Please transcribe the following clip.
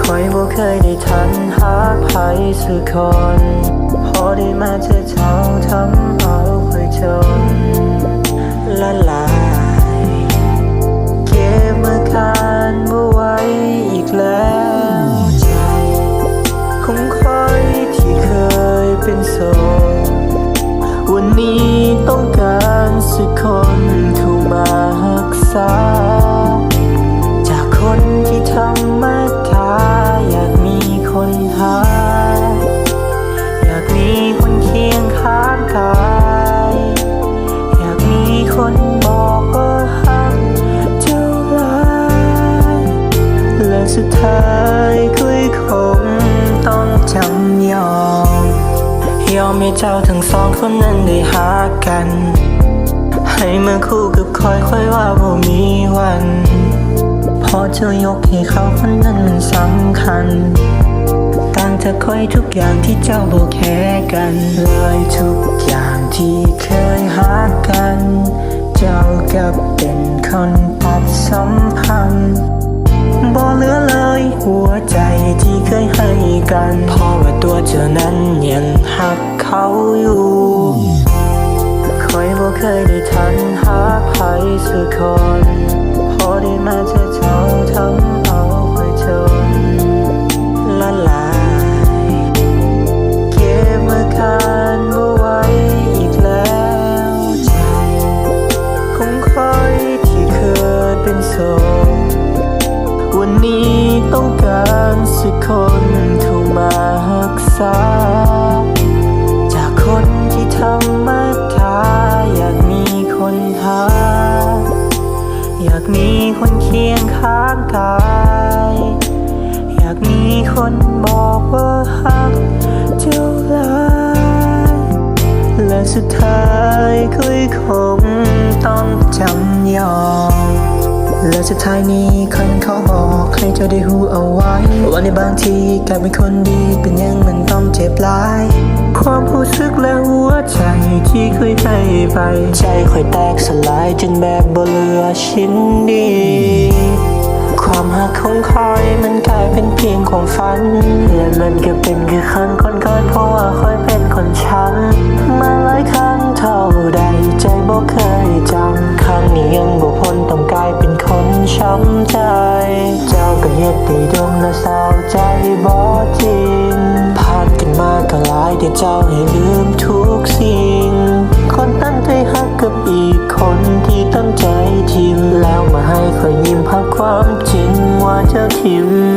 คอยบ่เคยได้ทันหาใครสักคน พอได้มาเจอเจ้าทำเอาคอยจนละลาย เก็บอาการบ่ไหวอีกแล้วใจของคอยที่เคยเป็นโสดวันนี้ต้องการสักคนเข้ามารักษา ธรรมดาอยากมีคนหา อยากมีคนเคียงข้างกายอยากมีคนบอกว่าฮักเจ้าลายและสุดท้ายคุยคงต้องจำยอม ยอมให้เจ้าทั้งสองคนนั้นได้หากัน ให้มาคู่กับคอยคอยว่าบ่มีวัน พอเธอยกให้เขาคนนั้นมันสำคัญ ต่างจากคอยทุกอย่างที่เจ้าบอกแค่กันเลยทุกอย่างที่เคยหากัน เจ้ากับเป็นคนตัดสัมพันธ์บ่เหลือเลยหัวใจที่เคยให้กัน เพราะว่าตัวเธอนั้นยังหักเขาอยู่คอยบ่เคยได้ทันหาใครสักคน เป็นโสดวันนี้ต้องการสักคนเข้ามารักษา จากคนที่ธรรมดาอยากมีคนหา อยากมีคนเคียงข้างกายอยากมีคนบอกว่าฮักเจ้าลายและสุดท้ายคุยคงต้องจำยอม และสุดท้ายนี้คนเขาบอกให้เจ้าได้หูเอาไว้ว่าในบางทีกลายเป็นคนดีเป็นอยังมันต้องเจ็บหลาย ความรู้สึกและหัวใจที่เคยให้ไป ใจค่อยแตกสลายจนแบบบ่เหลือชิ้นดี ความหักของคอยมันกลายเป็นเพียงความฝันและมันก็เป็นแค่ครั้งก่อนๆเพราะว่าคอยเป็นคนช้ำ ช้ำใจ เจ้าก็เฮ็ดได้ดมและเศร้าใจบ่จริงผ่านกันมาก็หลายแต่เจ้าให้ลืมทุกสิ่ง คนตั้งใจฮักกับอีกคนที่ตั้งใจทิมแล้วมาให้คอยยิ้มภาพความจริงว่าเจ้าทิมกัน